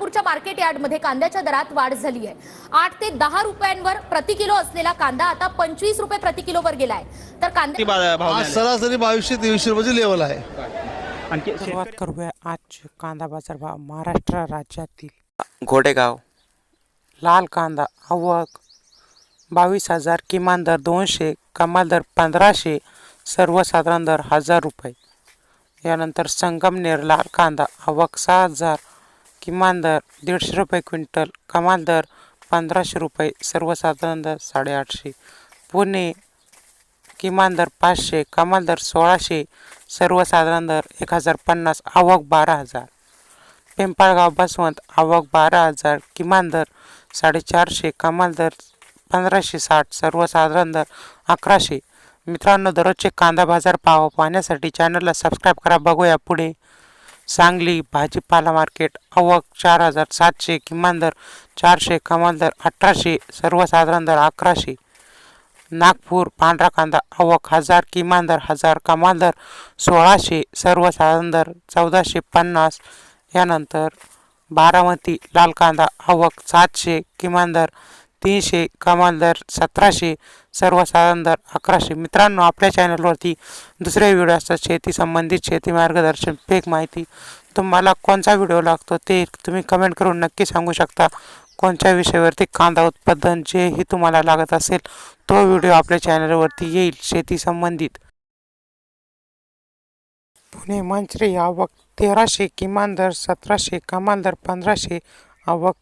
सोलापूरच्या मार्केट यार्डमध्ये कांद्याच्या दरात वाढ झाली आहे. आठ ते दहा रुपयांवर प्रति किलो असलेला कांदा आता पंचवीस रुपये प्रति किलोवर गेलाय. तर कांदा आज? सरासरी बावीसशे तेवीसशे रुपयाची लेवल आहे. आणखी सुरुवात करूया आजचे कांदा बाजार भाव महाराष्ट्र राज्यातील. घोडेगाव. लाल कांदा आवक बावीस हजार किमान दर दोनशे कमाल दर पंधराशे सर्वसाधारण दर हजार रुपये. यानंतर संगमनेर लाल कांदा आवक सहा हजार किमान दर दीडशे रुपये क्विंटल कमाल दर पंधराशे रुपये सर्वसाधारण दर साडेआठशे. पुणे किमान दर पाचशे कमाल दर सोळाशे सर्वसाधारण दर एक हजार पन्नास आवक बारा हजार. पिंपळगाव बसवंत आवक बारा हजार किमान दर साडेचारशे कमाल दर पंधराशे साठ सर्वसाधारण दर अकराशे. मित्रांनो दररोजचे कांदा बाजार भाव पाहण्यासाठी चॅनलला सबस्क्राईब करा. बघूया पुढे. सांगली भाजीपाला मार्केट आवक चार हजार सातशे किमान दर चारशे कमाल दर अठराशे सर्वसाधारण दर अकराशे. नागपूर पांढरा कांदा आवक हजार किमान दर हजार कमाल दर सोळाशे सर्वसाधारण दर चौदाशे पन्नास. यानंतर बारामती लाल कांदा आवक सातशे किमान दर तीनशे कमाल दर सतराशे सर्वसाधारण दर अकराशे. मित्रांनो आपल्या चॅनलवरती दुसरे व्हिडिओ असतात शेती संबंधित शेती मार्गदर्शन पीक माहिती. तुम्हाला कोणता व्हिडिओ लागतो ते तुम्ही कमेंट करून नक्की सांगू शकता. कोणत्या विषयावरती कांदा उत्पादन जेही तुम्हाला लागत असेल तो व्हिडिओ आपल्या चॅनलवरती येईल. शेती संबंधित. पुणे मंचरे आवक तेराशे किमान दर सतराशे कमाल दर पंधराशे आवक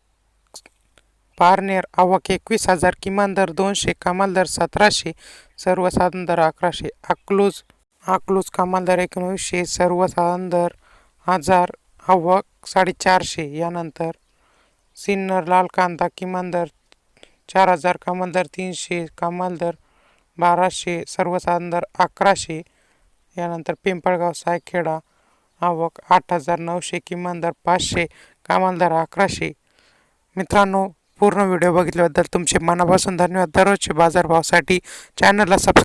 पारनेर आवक एकवीस हजार किमान दर दोनशे कमाल दर सतराशे सर्वसाधारण दर अकराशे. अकलूज अकलूज कमाल दर एकोणवीसशे सर्वसाधारण दर हजार आवक साडेचारशे. यानंतर सिन्नर लाल कांदा किमान दर चार हजार कमाल दर तीनशे कमाल दर बाराशे सर्वसाधारण दर अकराशे. यानंतर पिंपळगाव सायखेडा आवक आठ हजार नऊशे किमान दर पाचशे कमाल दर अकराशे. मित्रांनो पूर्ण व्हिडिओ बघितल्याबद्दल तुमचे मनापासून धन्यवाद. दररोजचे बाजारभावासाठी चॅनलला सबस्क्राईब